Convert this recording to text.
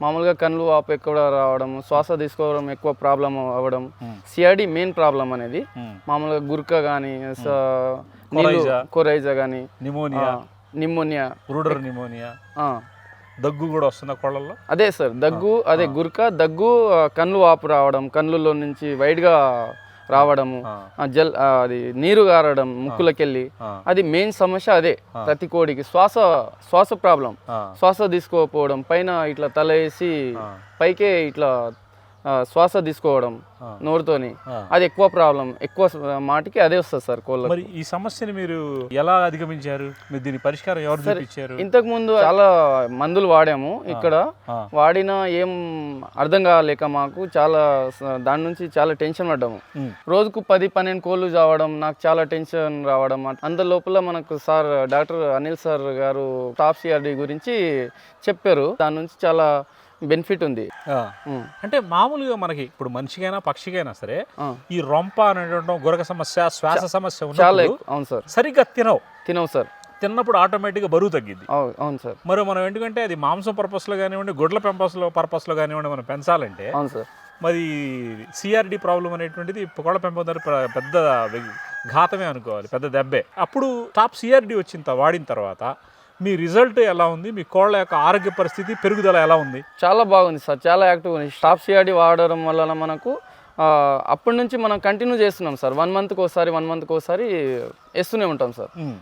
మామూలుగా కళ్ళు వాపు ఎక్కువ రావడం శ్వాస తీసుకోవడం ఎక్కువ ప్రాబ్లం అవ్వడం సిఆర్డి మెయిన్ ప్రాబ్లం అనేది. మ్మ్. మామూలుగా గుర్క కానీ కొరైజా. కొరైజా కానీ నిమోనియా నిమ్మోనియా రూడర్ నిమోనియా దగ్గు కూడా వస్తుందా కొళ్ళల్లో? అదే సార్ దగ్గు అదే గుర్క దగ్గు కళ్ళు వాపు రావడం కళ్ళులో నుంచి వైడ్గా రావడము జల్ అది నీరు గారడం ముక్కులకెళ్ళి. అది మెయిన్ సమస్య అదే ప్రతి కోడికి శ్వాస శ్వాస ప్రాబ్లం. శ్వాస తీసుకోకపోవడం పైన ఇట్లా తల వేసి. పైకే ఇట్లా శ్వాస తీసుకోవడం. నోరుతోని. అది ఎక్కువ ప్రాబ్లం. ఎక్కువ మాటికి అదే వస్తుంది సార్ కోళ్ళకి. మరి ఈ సమస్యని మీరు ఎలా అధిగమించారు? మీరు దీని పరిష్కారం ఎవరు చూపించారు? ఇంతకు ముందు చాలా మందులు వాడాము ఇక్కడ. వాడిన ఏం అర్థం కాలేక మాకు చాలా దాని నుంచి చాలా టెన్షన్ పడ్డాము. రోజుకు పది పన్నెండు కోళ్ళు చావడం నాకు చాలా టెన్షన్ రావడం అంత లోపల మనకు sir doctor Anil sir garu top CRD గురించి చెప్పారు. దాని నుంచి చాలా బెనిఫిట్ ఉంది. అంటే మామూలుగా మనకి ఇప్పుడు మనిషికైనా పక్షికైనా సరే. ఈ రొంప అనేటువంటి గురక సమస్య శ్వాస సమస్య అవును సార్. సరిగ్గా తినవు. తినవు సార్. తిన్నప్పుడు ఆటోమేటిక్గా బరువు తగ్గిద్ది. అవు- అవును సార్. మరి మనం ఎందుకంటే అది మాంసం పర్పస్లో కానివ్వండి గుడ్ల పెంపస్లో పర్పస్లో కానివ్వండి మనం పెంచాలంటే అవును సార్. మరి సిఆర్డి ప్రాబ్లం అనేటువంటిది కోళ్ళ పెంపకం పెద్ద ఘాతమే అనుకోవాలి పెద్ద దెబ్బే. అప్పుడు టాప్ సిఆర్డి వచ్చిన వాడిన తర్వాత మీ రిజల్ట్ ఎలా ఉంది? మీ కోళ్ళ యొక్క ఆరోగ్య పరిస్థితి పెరుగుదల ఎలా ఉంది? చాలా బాగుంది సార్. చాలా యాక్టివ్ ఉంది. స్టాప్ సిఆర్డి వాడడం వలన మనకు అప్పటి నుంచి మనం కంటిన్యూ చేస్తున్నాం సార్. వన్ మంత్కి ఒకసారి వన్ మంత్కి ఒకసారి వేస్తూనే ఉంటాం సార్.